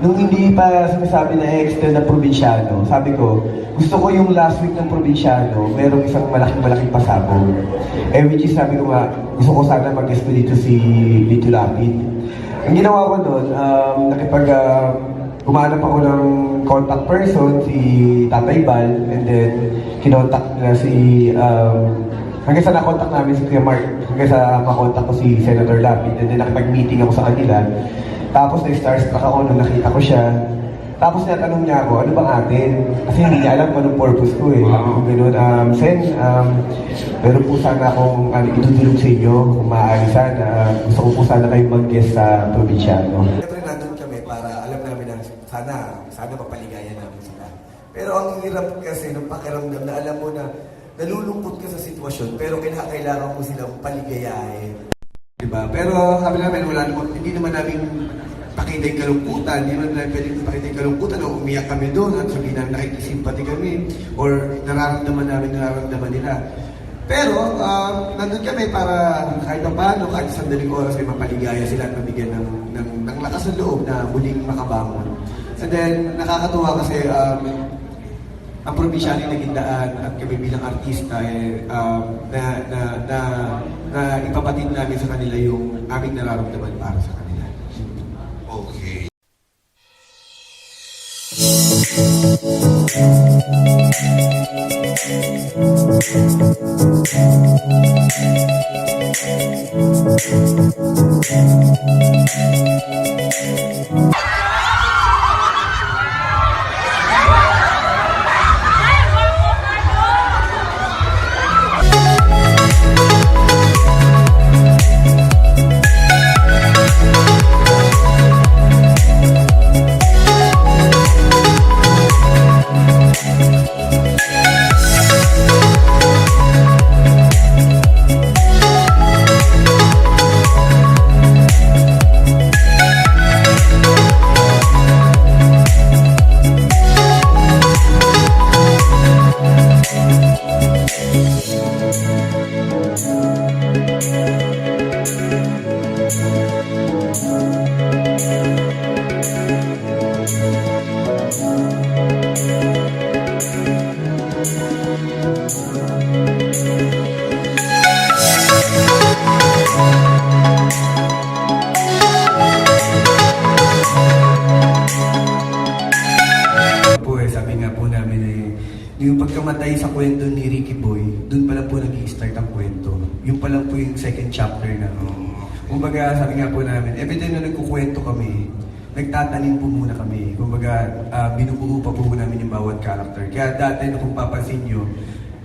nung hindi pa sinasabi na extend na probinsyano, sabi ko, gusto ko yung last week ng probinsyano, merong isang malaking-malaking pasabog. Eh, which is sabi ko nga, gusto ko sana mag-guest dito si Lito Lapid. Ang ginawa ko doon, um, nakipag, uh, Umanap ako ng contact person, si Tatay Bal, and then kinontak nila si, um, hanggang sa nakontak namin si Kuya Mark, hanggang sa makontak ko si Senator Lapid, and then nakipag-meeting ako sa kanila. Tapos na-starstruck ako nung nakita ko siya. Tapos natanong niya ako, ano bang atin? Kasi hindi niya alam kung anong purpose ko eh. Sabi ko gano'n, um, Sen, um, meron po sana akong ano, itutulong sa inyo kung maaari sana. Uh, gusto ko po sana kayong mag-guest sa probinsyano. Siyempre nandun kami para alam namin na sana, sana mapaligayan namin sila. Pero ang hirap kasi ng pakiramdam na alam mo na nalulungkot ka sa sitwasyon pero kailangan mo silang paligayahin. Diba? Pero sabi namin, wala naman, hindi naman namin pakita yung kalungkutan, hindi naman namin pwedeng pakita yung kalungkutan o umiyak kami doon at sabihin namin nakikisimpati kami or nararamdaman namin nararamdaman nila. Pero, um, nandun kami para kahit pa paano, kahit sa sandaling oras ay mapaligaya sila at mabigyan ng, ng, ng lakas ng loob na muling makabangon. And then, nakakatuwa kasi um, ang probinsyano yung naging daan at kami bilang artista eh, um, na, na, na, na ipapatid namin sa kanila yung aming nararamdaman para sa kanila. Okay. po yung pagkamatay sa kwento ni Ricky Boy, doon pa lang po nag-start ang kwento. Yung pa lang po yung second chapter na. Kumbaga, sabi nga po namin, every time na nagkukwento kami, nagtatanim po muna kami. Kumbaga, uh, binubuo pa po namin yung bawat character. Kaya dati, kung papansin nyo,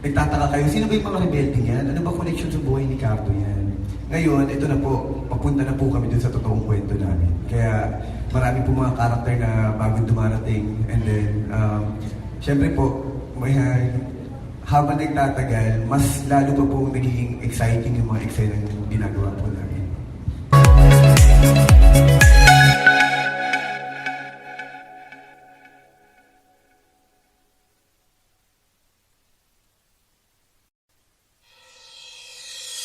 nagtataka kayo, sino ba yung mga rebelde yan? Ano ba connection sa buhay ni Cardo yan? Ngayon, ito na po, papunta na po kami dun sa totoong kwento namin. Kaya marami po mga karakter na bagong dumarating. And then, um, syempre po, may, uh, habang nagtatagal, mas lalo pa po nagiging exciting yung mga eksena na ginagawa po namin.